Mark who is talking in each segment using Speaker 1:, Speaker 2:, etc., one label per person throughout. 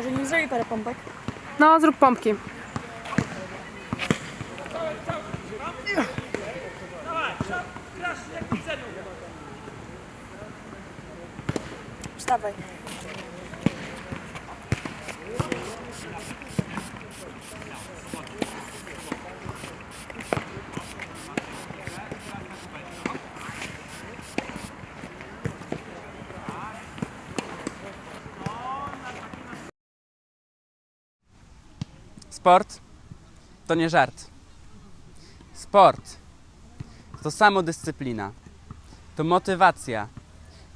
Speaker 1: Może nie zrobi parę pompek?
Speaker 2: No, zrób pompki.
Speaker 1: Wstawaj.
Speaker 3: Sport to nie żart. Sport to samodyscyplina, to motywacja,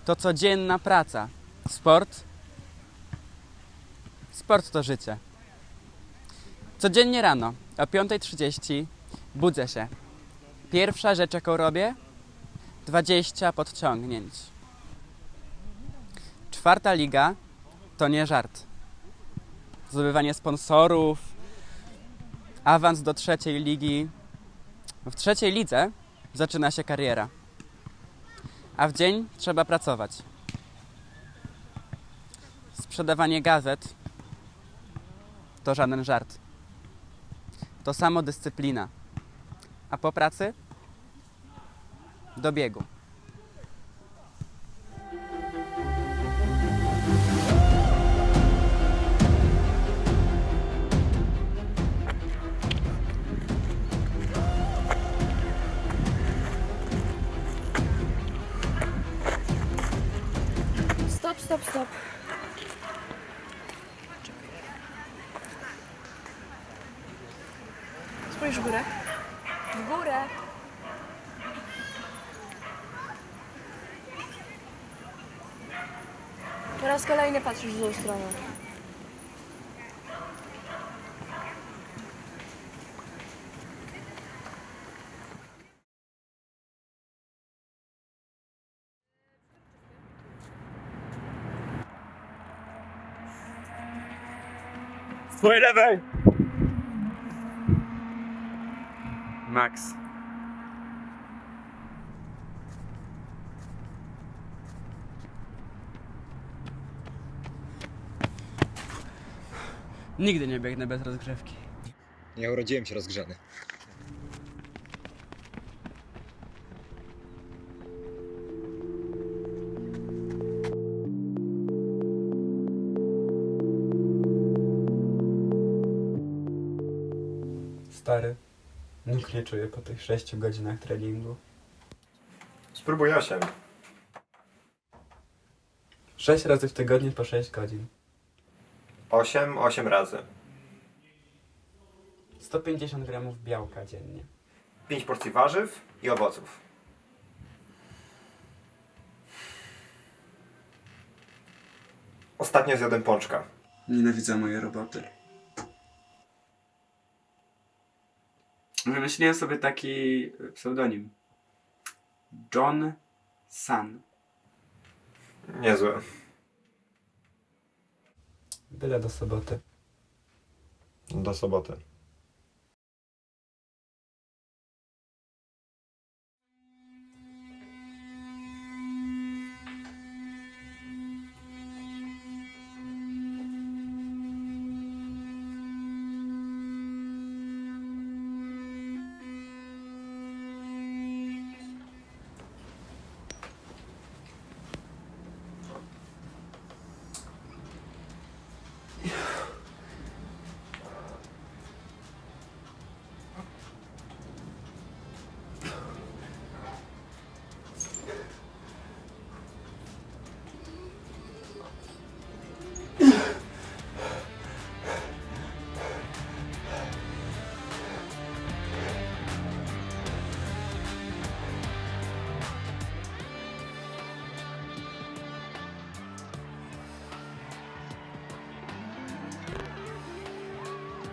Speaker 3: to codzienna praca. Sport Sport to życie. Codziennie rano o 5.30 budzę się. Pierwsza rzecz, jaką robię, 20 podciągnięć. Czwarta liga to nie żart. Zdobywanie sponsorów, awans do trzeciej ligi. W trzeciej lidze zaczyna się kariera. A w dzień trzeba pracować. Sprzedawanie gazet to żaden żart. To samo dyscyplina. A po pracy do biegu.
Speaker 1: Stop, stop, stop. Spójrz w górę. W górę. Po raz kolejny patrzysz w złą stronę.
Speaker 4: Z twojej lewej!
Speaker 3: Max. Nigdy nie biegnę bez rozgrzewki.
Speaker 4: Ja urodziłem się rozgrzany.
Speaker 3: Stary, nóg nie czuję po tych 6 godzinach treningu.
Speaker 4: Spróbuj 8.
Speaker 3: 6 razy w tygodniu po 6 godzin.
Speaker 4: 8, 8 razy.
Speaker 3: 150 gramów białka dziennie.
Speaker 4: 5 porcji warzyw i owoców. Ostatnio zjadłem pączka.
Speaker 3: Nienawidzę mojej roboty. Wymyśliłem sobie taki pseudonim. John Sun.
Speaker 4: Niezłe.
Speaker 3: Byle do soboty.
Speaker 4: Do soboty.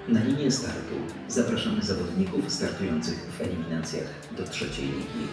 Speaker 5: Na linię startu zapraszamy zawodników startujących w eliminacjach do trzeciej ligi.